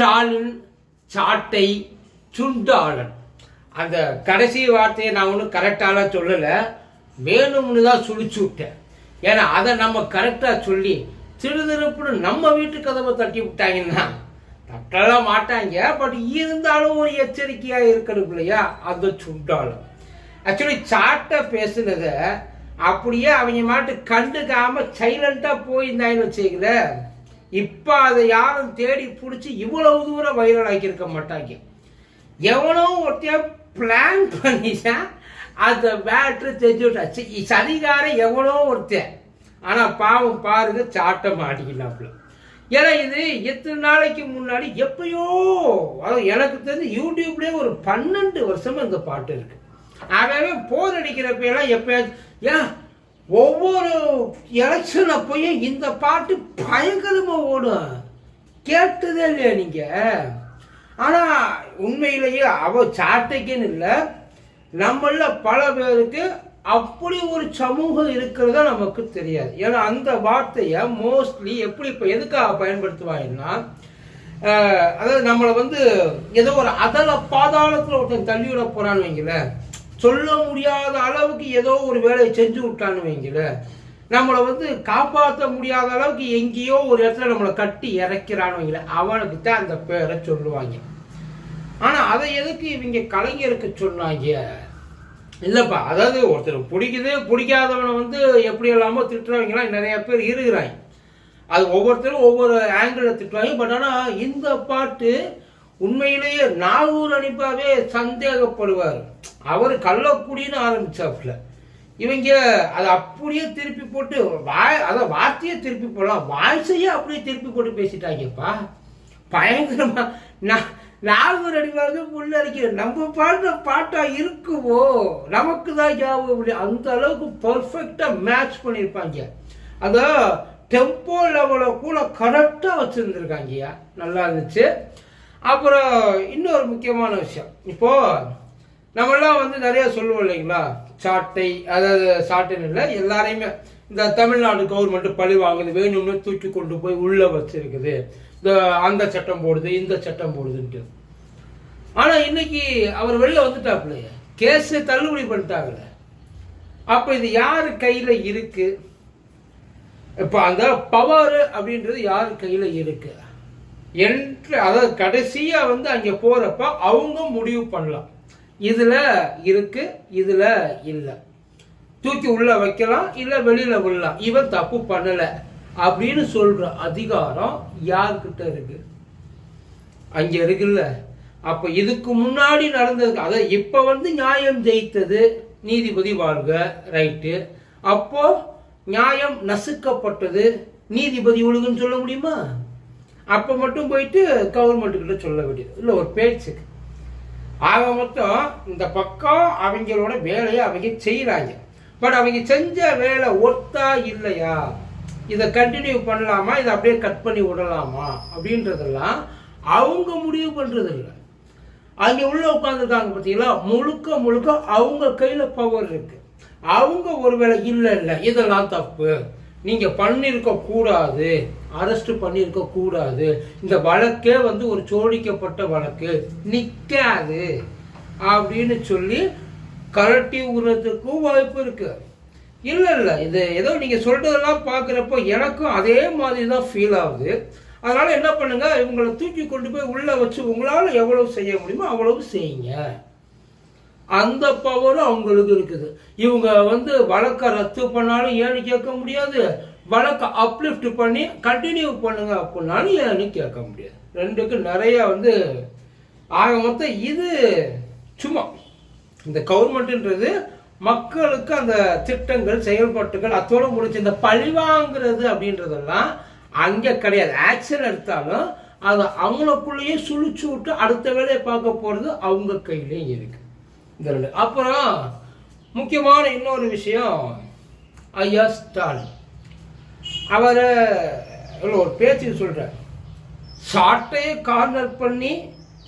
ஸ்டாலின் சாட்டை சுண்டாளன். அந்த கடைசி வார்த்தையை நான் ஒன்றும் கரெக்டாலாம் சொல்லலை. வேணும்னு தான் சுழிச்சு விட்டேன். ஏன்னா அதை நம்ம கரெக்டாக சொல்லி திருதிருப்புன்னு நம்ம வீட்டு கதவை தட்டி விட்டாங்கன்னா தட்டலாம் மாட்டாங்க பட் இருந்தாலும் ஒரு எச்சரிக்கையாக இருக்கணும் இல்லையா? அந்த சுண்டாளன். ஆக்சுவலி சாட்டை பேசுனதை அப்படியே அவங்க மாட்டு கண்டுக்காம சைலண்டாக போயிருந்தாங்கன்னு வச்சுக்கிறேன் இப்போ அதை யாரும் தேடி பிடிச்சி இவ்வளவு தூரம் வைரல் ஆக்கியிருக்க மாட்டாங்க. எவனோ ஒருத்தைய பிளான் பண்ணிதான் அந்த பேட்ரு தெரிஞ்சு விட்டாச்சு. சதிகாரம் எவ்வளோ ஒருத்தன். ஆனால் பாவம் பாருங்க சாட்டை மாட்டிக்கலாப்புல ஏன்னா இது எத்தனை நாளைக்கு முன்னாடி எப்பயோ அதாவது எனக்கு தெரிஞ்சு யூடியூப்லேயே ஒரு பன்னெண்டு வருஷமா இந்த பாட்டு இருக்கு. அவன் போர் அடிக்கிறப்ப எல்லாம் எப்பயாச்சும் ஏன் ஒவ்வொரு எலெக்ஷன் அப்பயும் இந்த பாட்டு பயங்கரமாக ஓடும். கேட்டதே இல்லையா நீங்க? ஆனா உண்மையிலேயே அவ சாட்டைக்குன்னு இல்லை. நம்மள பல பேருக்கு அப்படி ஒரு சமூகம் இருக்கிறதா நமக்கு தெரியாது. ஏன்னா அந்த வார்த்தையை மோஸ்ட்லி எப்படி இப்போ எதுக்காக பயன்படுத்துவாங்கன்னா அதாவது நம்மளை வந்து ஏதோ ஒரு அதல பாதாளத்தில் ஒருத்தன் தள்ளி விட போறான்னு வைங்களேன். சொல்ல முடியாத அளவுக்கு ஏதோ ஒரு வேலையை செஞ்சு விட்டான்னு வைங்கள நம்மளை வந்து காப்பாற்ற முடியாத அளவுக்கு எங்கேயோ ஒரு இடத்துல நம்மளை கட்டி இறக்கிறான்னு வைங்கள அவனுக்கு தான் அந்த பேரை சொல்லுவாங்க. ஆனால் அதை எதுக்கு இவங்க கலைஞருக்கு சொன்னாங்க? இல்லைப்பா அதாவது ஒருத்தர் பிடிக்குது பிடிக்காதவனை வந்து எப்படி இல்லாமல் திட்டுறவங்கலாம் நிறைய பேர் இருக்கிறாங்க. அது ஒவ்வொருத்தரும் ஒவ்வொரு ஆங்கிளில் திட்டுவாங்க. பட் ஆனால் இந்த பாட்டு உண்மையிலேயே நாகூர் அனுப்பாவே சந்தேகப்படுவார். அவர் கள்ளக்குடின்னு ஆரம்பிச்சாப்புல. இவங்க அதை அப்படியே திருப்பி போட்டு வாய் அதை வார்த்தையே திருப்பி போடலாம். வாய்ஸையே அப்படியே திருப்பி போட்டு பேசிட்டாங்கப்பா. பயங்கரமா நான் நாகூர் அடிவாங்க புள்ள அடிக்கிற நம்ம பாடுற பாட்டா இருக்குவோ? நமக்கு தான் ஞாபகம் அந்த அளவுக்கு பர்ஃபெக்டா மேட்ச் பண்ணியிருப்பாங்க. அந்த டெம்போ லெவலை கூட கரெக்டாக வச்சுருந்துருக்காங்கய்யா. நல்லா இருந்துச்சு. அப்புறம் இன்னொரு முக்கியமான விஷயம். இப்போ நம்மெல்லாம் வந்து நிறைய சொல்லுவோம் இல்லைங்களா? சாட்டை அதாவது சாட்டைன்னு இல்லை எல்லாரையுமே இந்த தமிழ்நாடு கவர்மெண்ட் பழி வாங்குது வேணும்னு தூக்கி கொண்டு போய் உள்ள வச்சிருக்குது. இந்த அந்த சட்டம் போடுது இந்த சட்டம் போடுதுன்ட்டு. ஆனா இன்னைக்கு அவர் வெளில வந்துட்டாப்புலையே கேஸ் தள்ளுபடி பண்ணிட்டாங்களே. அப்ப இது யார் கையில இருக்கு? இப்ப அந்த பவர் அப்படின்றது யார் கையில இருக்கு? என்று அதாவது கடைசியா வந்து அங்க போறப்ப அவங்க முடிவு பண்ணலாம். இதுல இருக்கு இதுல இல்ல. தூக்கி உள்ள வைக்கலாம் இல்ல வெளியில விடலாம். இவன் தப்பு பண்ணல அப்படின்னு சொல்ற அதிகாரம் யார்கிட்ட இருக்கு? அங்க இருக்குல்ல. அப்ப இதுக்கு முன்னாடி நடந்ததுக்கு அதை இப்ப வந்து நியாயம் ஜெயித்தது. நீதிபதி வாழ்க ரைட்டு அப்போ நியாயம் நசுக்கப்பட்டது. நீதிபதி ஒழுங்குன்னு சொல்ல முடியுமா? அப்ப மட்டும் போயிட்டு கவர்மெண்ட் கிட்ட சொல்ல வேண்டியது. இல்ல ஒரு பேச்சுக்கு. ஆக மொத்தம் இந்த பக்கம் அவங்களோட வேலையை அவங்க செய்கிறாங்க பட் அவங்க செஞ்ச வேலை ஒர்த்தா இல்லையா? இதை கண்டினியூ பண்ணலாமா? இதை அப்படியே கட் பண்ணி விடலாமா? அப்படின்றதெல்லாம் அவங்க முடிவு பண்ணுறது இல்லை அங்கே உள்ளே உட்காந்துருக்காங்க பார்த்தீங்களா? முழுக்க முழுக்க அவங்க கையில் பவர் இருக்குது அவங்க ஒருவேளை இல்லை இல்லை இதெல்லாம் தப்பு. நீங்க பண்ணியிருக்கக்கூடாது அரெஸ்ட் பண்ணியிருக்க கூடாது. இந்த வழக்கே வந்து ஒரு சோடிக்கப்பட்ட வழக்கு. நிக்காது. அப்படின்னு சொல்லி கரட்டி விடுறதுக்கும் வாய்ப்பு இருக்கு. இல்ல இல்ல. இது ஏதோ நீங்க சொல்றதெல்லாம் பார்க்குறப்போ எனக்கும் அதே மாதிரி தான் ஃபீல் ஆகுது. அதனால என்ன பண்ணுங்க? இவங்களை தூக்கி கொண்டு போய் உள்ள வச்சு உங்களால எவ்வளவு செய்ய முடியுமோ அவ்வளவு செய்யுங்க. அந்த பவரும் அவங்களுக்கு இருக்குது. இவங்க வந்து வழக்கை ரத்து பண்ணாலும் ஏன்னு கேட்க முடியாது. வழக்கை அப்லிஃப்ட் பண்ணி கண்டினியூ பண்ணுங்க அப்படின்னாலும் ஏன்னு கேட்க முடியாது. ரெண்டுக்கும் நிறைய வந்து ஆக மொத்தம் இது சும்மா. இந்த கவர்மெண்ட்ன்றது மக்களுக்கு அந்த திட்டங்கள் செயல்பாட்டுகள் அத்தோட முடிச்சு இந்த பழிவாங்கிறது அப்படின்றதெல்லாம் அங்கே கிடையாது. ஆக்ஷன் எடுத்தாலும் அதை அவங்களுக்குள்ளேயே சுழிச்சு விட்டு அடுத்த வேலையை பார்க்க போகிறது அவங்க கையிலேயும் இருக்கு. இந்த ரெண்டு அப்புறம் முக்கியமான இன்னொரு விஷயம் ஐயா ஸ்டாலின். அவர் ஒரு பேச்சு சொல்கிறார் சாட்டையை கார்னர் பண்ணி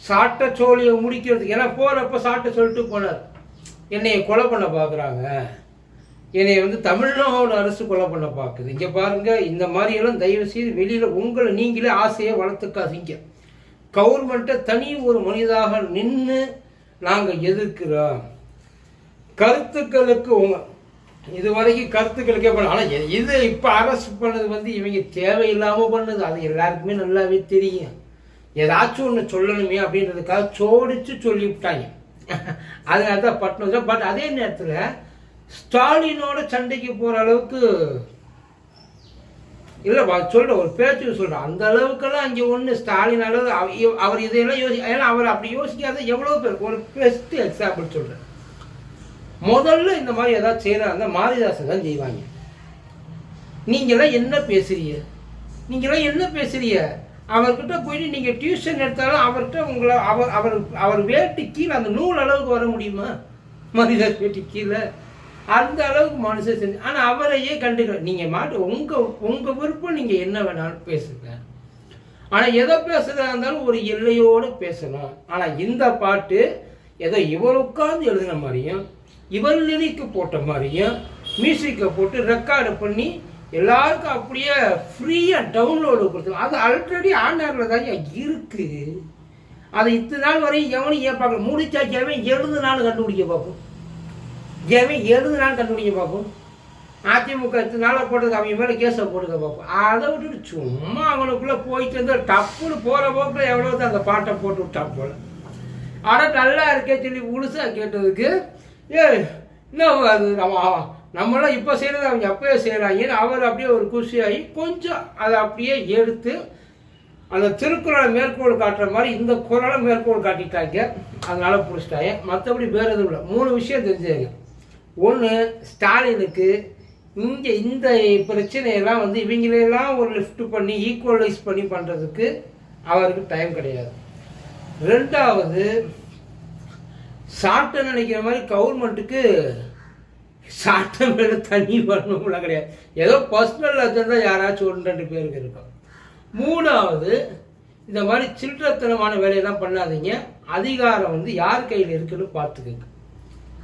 சாட்டை சோழியை முடிக்கிறதுக்கு ஏன்னா போகிறப்ப சாட்டை சொல்லிட்டு போனார். என்னை கொலை பண்ண பார்க்குறாங்க என்னை வந்து தமிழ்நாடு அரசு கொலை பண்ண பார்க்குது இங்கே பாருங்கள் இந்த மாதிரியெல்லாம் தயவு செய்து வெளியில் உங்களை நீங்களே ஆசையை வளர்த்துக்காதீங்க. கவர்மெண்ட்டை தனி ஒரு மனிதாக நின்று நாங்கள் எதிர்க்கிறோம். கருத்துக்களுக்கு உங்க இது வரைக்கும் கருத்துக்களுக்கே பண்ண ஆனால் இது இப்போ அரசு பண்ணது வந்து இவங்க தேவையில்லாமல் பண்ணுது. அது எல்லாருக்குமே நல்லாவே தெரியும். ஏதாச்சும் ஒன்று சொல்லணுமே அப்படின்றதுக்காக சோடிச்சு சொல்லிவிட்டாங்க. அதனால தான் பட்டணம் பட் அதே நேரத்தில் ஸ்டாலினோட சண்டைக்கு போகிற அளவுக்கு இல்லை சொல்கிறேன் ஒரு பேச்சு சொல்கிறேன் அந்த அளவுக்கெல்லாம் அங்கே ஒன்று ஸ்டாலின் அளவு அவ- அவர் இதையெல்லாம் யோசி ஏன்னா அவர் அப்படி யோசிக்காத எவ்வளோ பேர் ஒரு பெஸ்ட் எக்ஸாம்பிள் சொல்கிறேன் முதல்ல இந்த மாதிரி ஏதாவது இருந்தால் மாரிதாசன் தான் செய்வாங்க. நீங்களாம் என்ன பேசுறீங்க? நீங்களாம் என்ன பேசுறீங்க? அவர்கிட்ட போயிட்டு நீங்கள் டியூஷன் எடுத்தாலும் அவர்கிட்ட உங்களை அவர் அவர் அவர் வேட்டி கீழே அந்த நூல் அளவுக்கு வர முடியுமா? மனிதர் வேட்டி கீழே. அந்த அளவுக்கு மனுஷன் செஞ்சு ஆனால் அவரையே கண்டுக்க நீங்கள் மாட்டு உங்கள் உங்கள் விருப்பம் நீங்கள் என்ன வேணாலும் பேசுங்க. ஆனால் எதை பேசுகிறதா இருந்தாலும் ஒரு எல்லையோடு பேசணும் ஆனால் இந்த பாட்டு ஏதோ இவர் உட்கார்ந்து எழுதின மாதிரியும் இவர் லிரிக்கு போட்ட மாதிரியும் மியூசிக்கை போட்டு ரெக்கார்டு பண்ணி எல்லாருக்கும் அப்படியே ஃப்ரீயாக டவுன்லோடு கொடுத்து அது ஆல்ரெடி ஆன்லைனில் தான் இருக்குது அதை இத்தனை நாள் வரையும் எவனும் ஏன் பார்க்கல? முடிச்சா எழுது எழுதுனாலும் கண்டுபிடிக்க பார்ப்போம். எவன் எழுதுனாலும் கண்டுபிடிக்க பார்ப்போம் அதிமுக இத்தனை நாளாக போட்டதுக்கு அவங்க மேலே கேஸை போட்டுக்க பார்ப்போம் அதை விட்டுட்டு சும்மா அவனுக்குள்ளே போயிட்டு இருந்தால் டப்புன்னு போகிற போக்கில் எவ்வளோ தான் அந்த பாட்டை போட்டு விட்டான் போல. ஆனால் நல்லா இருக்கே சொல்லி முழுசா கேட்டதுக்கு ஏ இன்னும் அது? நம்ம நம்மளாம் இப்போ செய்கிறது அவங்க அப்பயே செய்கிறாங்கன்னு அவர் அப்படியே ஒரு குஷியாகி கொஞ்சம் அதை அப்படியே எடுத்து அந்த திருக்குறளை மேற்கோள் காட்டுற மாதிரி இந்த குறளை மேற்கோள் காட்டிட்டாங்க. அதனால பிடிச்சிட்டாங்க. மற்றபடி வேறு எதுவும் இல்லை. மூணு விஷயம் தெரிஞ்சுங்க ஒன்று ஸ்டாலினுக்கு இங்கே இந்த பிரச்சனையெல்லாம் வந்து இவங்களையெல்லாம் ஒரு லிஃப்ட் பண்ணி ஈக்குவலைஸ் பண்ணி பண்ணுறதுக்கு அவருக்கு டைம் கிடையாது. ரெண்டாவது சாப்பிட்டு நினைக்கிற மாதிரி கவர்மெண்ட்டுக்கு சாப்பிட்ட மேலே தண்ணி வரணும்ல கிடையாது. ஏதோ பர்சனல் அஜெண்டா யாராச்சும் ஒன்று ரெண்டு பேருக்கு இருக்கும். மூணாவது இந்த மாதிரி சில்லறத்தனமான வேலையெல்லாம் பண்ணாதீங்க. அதிகாரம் வந்து யார் கையில் இருக்குன்னு பார்த்துக்கோங்க.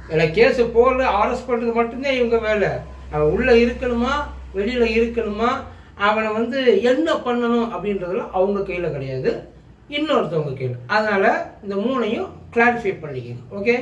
இதில் கேஸு போடல அரெஸ்ட் பண்ணுறது மட்டும்தான் இவங்க வேலை. அவன் உள்ளே இருக்கணுமா வெளியில் இருக்கணுமா அவனை வந்து என்ன பண்ணணும் அப்படின்றதுலாம் அவங்க கையில் கிடையாது. இன்னொருத்தவங்க கையில். அதனால் இந்த மூணையும் கிளாரிஃபை பண்ணிக்கணும். ஓகே